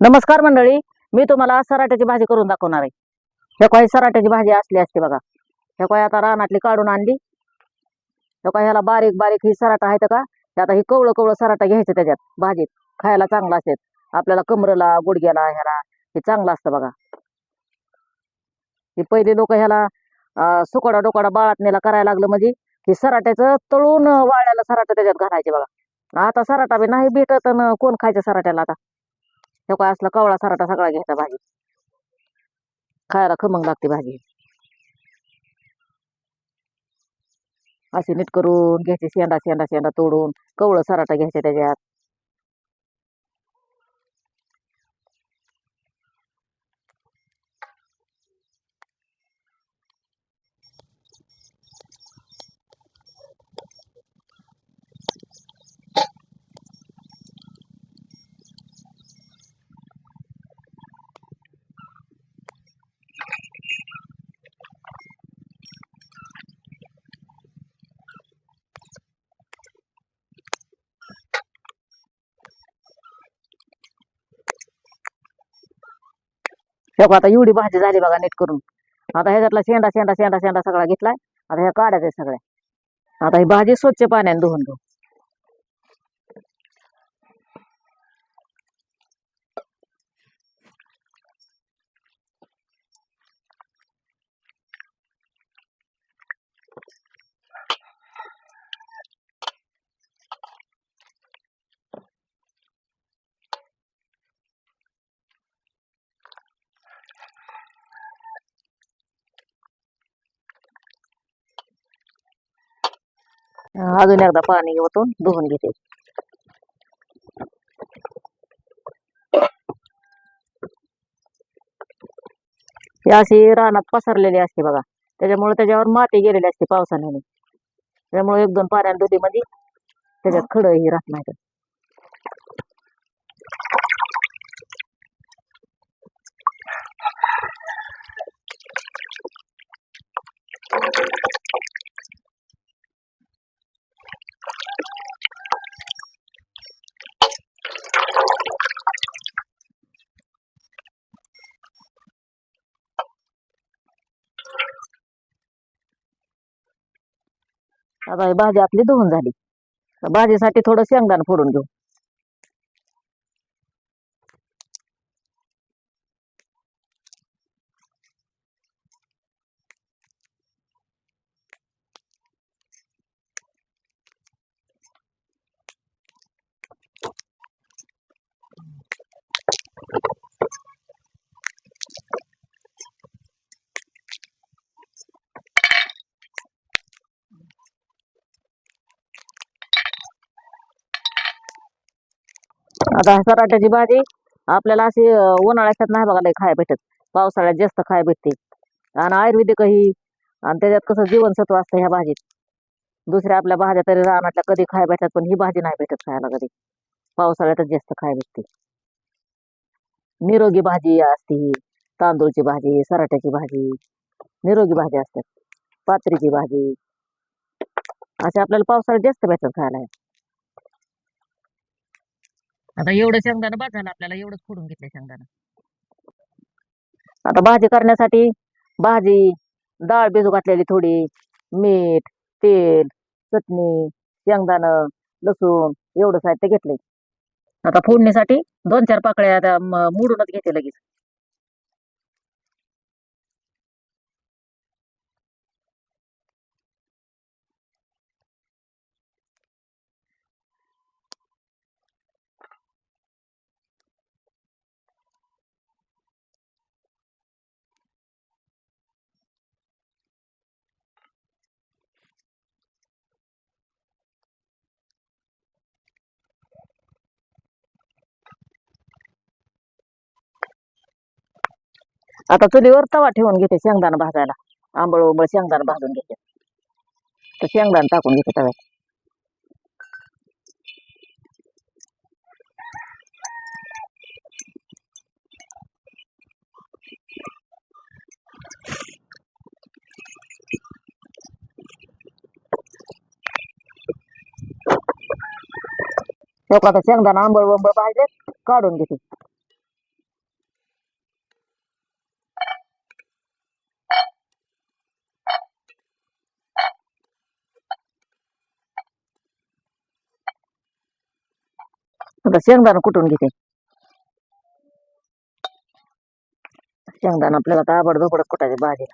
नमस्कार मंडळी मी तुम्हाला सराट्याची भाजी करून दाखवणार आहे. ह्या काही सराट्याची भाजी असली असते बघा. ह्या काही आता रानातली काढून आणली. हे काही ह्याला बारीक बारीक ही सराटा आहेत का? आता ही कवळं कवळं सराटा घ्यायचं त्याच्यात. भाजीत खायला चांगलं असते आपल्याला कमरेला गुडघ्याला ह्याला हे चांगलं असतं बघा. ही पहिले लोक ह्याला सुकडा डोकडा डोकाडा बाळात नेला करायला लागलं म्हणजे हे सराट्याचं तळून वाळल्याला सराटा त्याच्यात घालायचे बघा. आता सराटा बी नाही भेटत ना कोण खायचं सराट्याला आता? हे काय असला कवळा सराटा सगळा घ्यायचा भाजी. खायला खमंग लागते भाजी. अशी नीट करून घ्यायची शेंडा शेंडा शेंडा तोडून कवळं सराटा घ्यायचे त्याच्यात. हे आता एवढी भाजी झाली बघा नीट करून. आता ह्याच्यातला शेंडा शेंडा शेंडा शेंडा सगळा घेतलाय. आता ह्या काढायचं सगळ्या. आता ही भाजी स्वच्छ पाण्याने धुवून घेऊ. अजून एकदा पाणी ओतून धुवून घेते. ही अशी रानात पसरलेली असते बघा. त्याच्यामुळे त्याच्यावर माती गेलेली असते पावसाने. त्यामुळे एक दोन पाण्याने दुधी मध्ये म्हणजे त्याच्यात खड ही राहत नाही. आता ही भाजी आपली धुवून झाली. भाजीसाठी थोडं शेंगदाणा फोडून घेऊ. आता सराट्याची भाजी आपल्याला अशी उन्हाळ्याच्यात उन्हाळ्यात नाही बघायला खाय भेटत. पावसाळ्यात जास्त खाय भेटते. आणि आयुर्वेदिक ही आणि त्याच्यात कसं जीवनसत्व असतं ह्या भाजीत. दुसऱ्या आपल्या भाज्या तरी रानातल्या कधी खाय भेटतात पण ही भाजी नाही भेटत खायला कधी. पावसाळ्यातच जास्त खाय भेटते. निरोगी भाजी असते ही. तांदूळची भाजी सराट्याची भाजी निरोगी भाजी असतात. पात्रीची भाजी. असे आपल्याला पावसाळ्यात जास्त भेटतात खायला. आता एवढं शेंगदाणा बाद झालं आपल्याला एवढंच फोडून घेतलं शेंगदाणा. आता भाजी करण्यासाठी भाजी डाळ भिजू घातलेली थोडी मीठ तेल चटणी शेंगदाणं लसूण एवढं साहित्य घेतलंय. आता फोडणीसाठी दोन चार पाकळ्या आता मोडूनच घेते लगेच. आता चुलीवर तवा ठेवून घेते शेंगदाणा भाजायला. आंबळ उंबळ शेंगदाणा भाजून घेते. तर शेंगदाणा टाकून घेते तव्यात. तेव्हा आता शेंगदाणा आंबळ वंबळ भाजले काढून घेते. आता शेंगदाणा कुठून घेते. शेंगदाणा आपल्याला ताबड धोबडच कुठायचे भाजी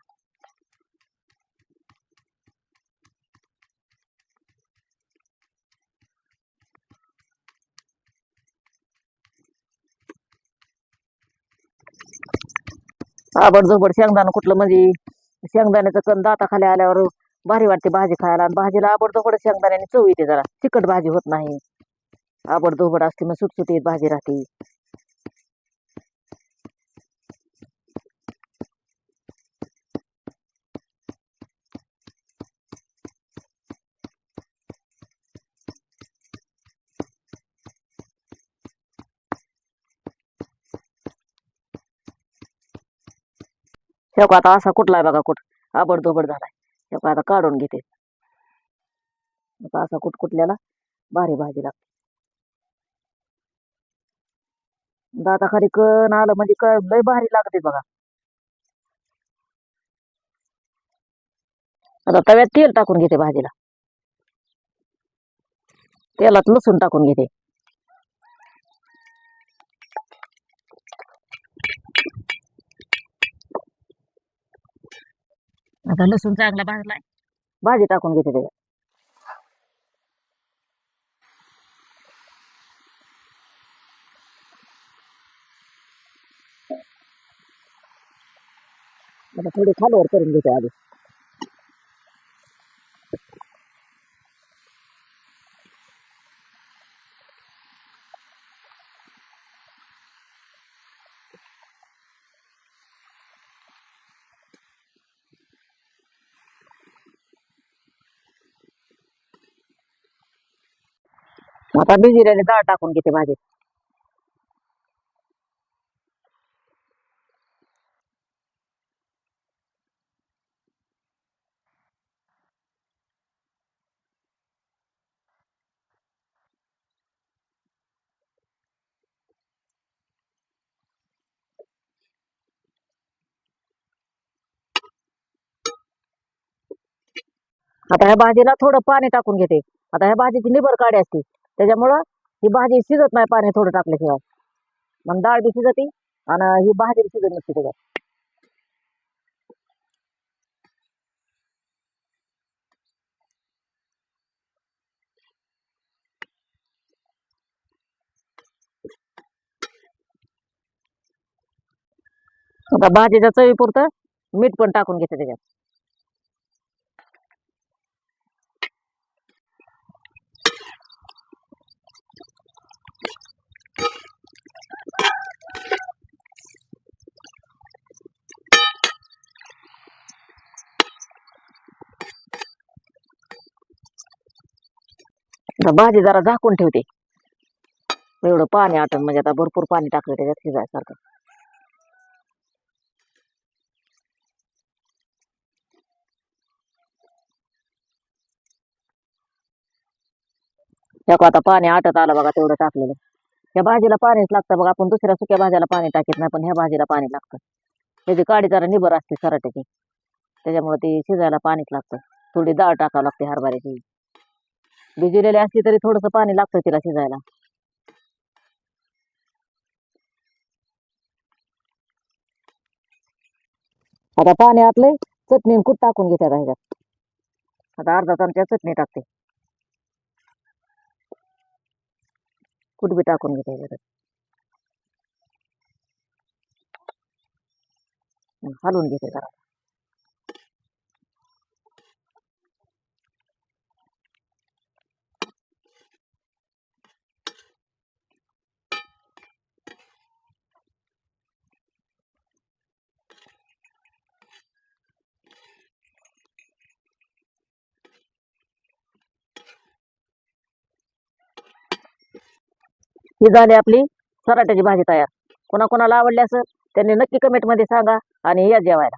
ताबड झोबड शेंगदाणा कुठलं म्हणजे शेंगदाण्याचं कण दाताखाली आल्यावर भारी वाटते भाजी खायला. आणि भाजीला आबड धोबड शेंगदाण्याने चव येते जरा. तिखट भाजी होत नाही. आबड धोबड असते मग सुटसुटीत भाजी राहते. शेवका आता असा कुठलाय बघा कुठ? आबड धोबड झालाय. शेवका आता काढून घेते. आता असा कुठ कुठल्याला? भारी भाजी लागते. दाताखाली कण आलं म्हणजे काय लय भारी लागते बघा. आता तव्यात तेल टाकून घेते भाजीला. तेलात लसूण टाकून घेते. आता लसूण चांगला भाजलाय. भाजी टाकून घेते त्याच्यात. आता थोडी खालवर करून घेते आधी. आता भिजिलेली डाळ टाकून घेते भाजीत आता ह्या भाजीला थोडं पाणी टाकून घेते. आता ह्या भाजीची निबर काढी असते. त्याच्यामुळं ही भाजी शिजत नाही पाणी थोडं टाकल्याशिवाय. मग डाळ बी शिजते आणि ही भाजी शिजत नसते त्याच्यात. आता भाजीच्या मीठ पण टाकून घेते त्याच्यात. आता भाजी जरा झाकून ठेवते. एवढं पाणी आटण म्हणजे आता भरपूर पाणी टाकलं त्याच्यात शिजायसारखं. त्याक आता पाणी आटत आलं बघा तेवढं टाकलेलं. ह्या भाजीला पाणीच लागतं बघा आपण दुसऱ्या सुक्या भाज्याला पाणी टाकीत नाही पण ह्या भाजीला पाणी लागतं. त्याची काडी जरा निबर असते सराट्याची त्याच्यामुळे ती शिजायला पाणीच लागतं. थोडी डाळ टाकावं लागते हरभऱ्याची. भिजलेली असली तरी थोडस पाणी लागतं तिला शिजायला. आता पाणी आटलंय चटणी कुठ टाकून घेते आता ह्याच्यात. आता अर्धा चमचा चटणी टाकते. कुठ बी टाकून घेते ह्याच्यात. हलवून घेते जरा. ही झाली आपली सराट्याची भाजी तयार. कोणाकोणाला आवडली असं त्यांनी नक्की कमेंटमध्ये सांगा आणि या जेवायला.